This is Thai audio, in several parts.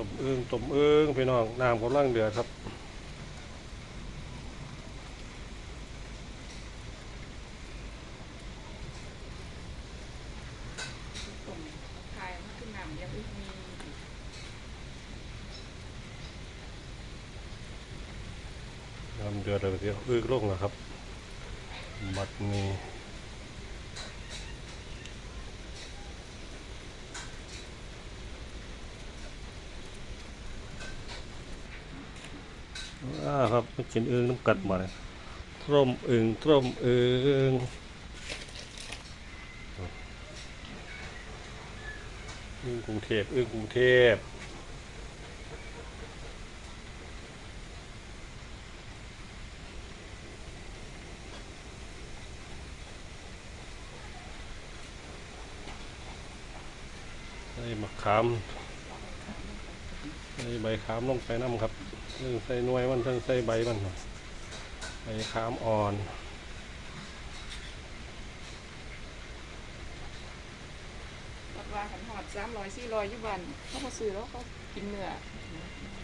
ต้มเอิงต้มเอิงพี่น้องน้ำกำลังเดือดครับน้ำเดือดเลยเดียวอึกลงแล้วครับบัดนี้ อ่าครับมากินเอิงน้ำกัดมาเลยต้มเอิงต้มเอิงอึงกรุงเทพอึงกรุงเทพใส่มะขามใส่ใบขามลงไปน้ำครับ เรื่องใส่หน่วยมันเรื่องใส่ใบมันครับใบขามอ่อนวัดว่าขันหอดสามร้อยสี่ร้อยยุบันเขามาซื้อแล้วเขากินเนื้อ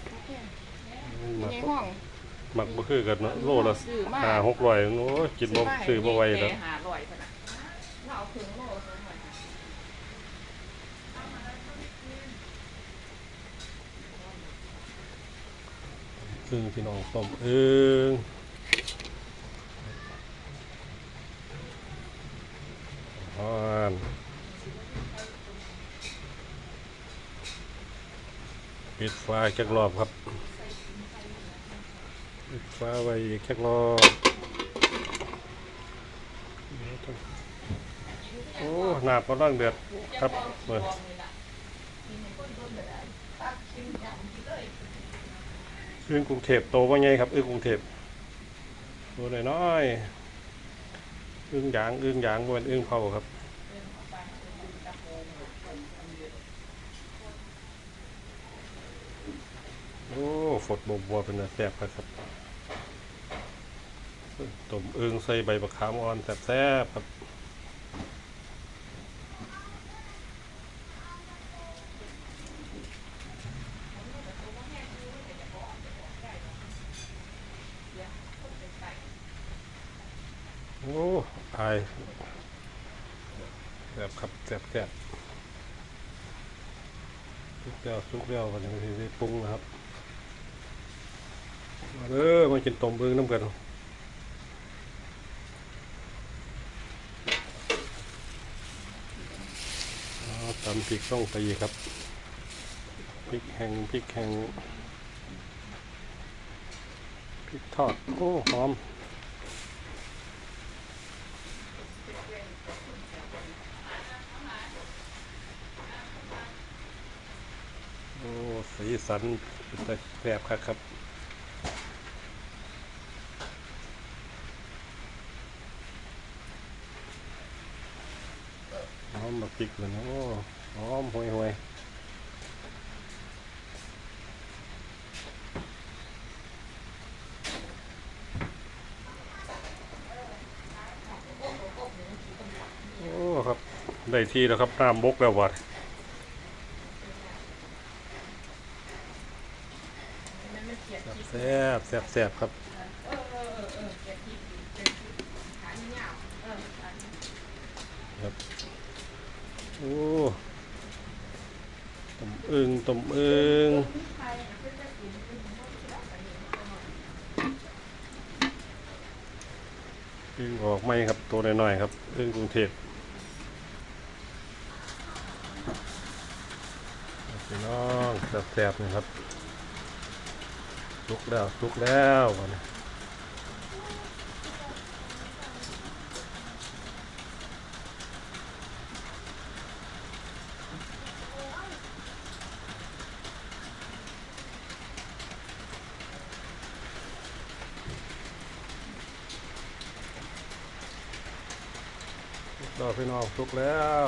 เขาแพงหมักในห้องหมักบ่คือกันเนาะโลละซื้อมาห้าหกร้อยโอ้ยกินบ่ซื้อบ่ไหวแล้วหาร้อยขนาดเราเอาถึงโลสองร้อยห้าสิบ ซึ่งพี่น้องต้มเอิงอ่อนปิดไฟ้าจักรอบครับปิดไฟไว้อีกจักรอบโอ้หนาบกำลังเดือดครับเปิด อึ้งกรุงเทพโตว่าไงครับอึ้งกรุงเทพตัวน้อยๆอึ้งหยางอึ้งหยางบนอึ้งเผาครับโอ้ฝดบวบวเป็นแซ่บครับครับต้มเอิงใส่ใบมะขามอ่อนแซ่บๆครับ โอ้อายแซ่บครับแซ่บแซ่บสุกแล้วสุกแล้วกันยังไม่ได้ปรุงนะครับมาเด้อมากินต้มเบิ้งน้ำกันตำพริกต้องตีครับพริกแห้งพริกแห้งพริกทอดโอ้หอม โอ้ สีสันเป็นแต่แซ่บครับครับหอมบักพริกเลยนะโอ้หอมห่วยห่วยโอ้ครับ ได้ที่แล้วครับน้ำบกแล้ววัด มันไม่เกลียดที่ แซ่บแซ่บแซ่บครับเออเออเออเออเกลียดที่เป็นขายยาวเออขายโอ้ต้มอึงต้มอึงอึงออกไหมครับตัวน้อยๆครับอึงกรุงเทพพี่น้องแซ่บๆนะครับ ลุกแล้วลุกแล้ววันนี้ลุกแล้วพี่น้องลุกแล้ว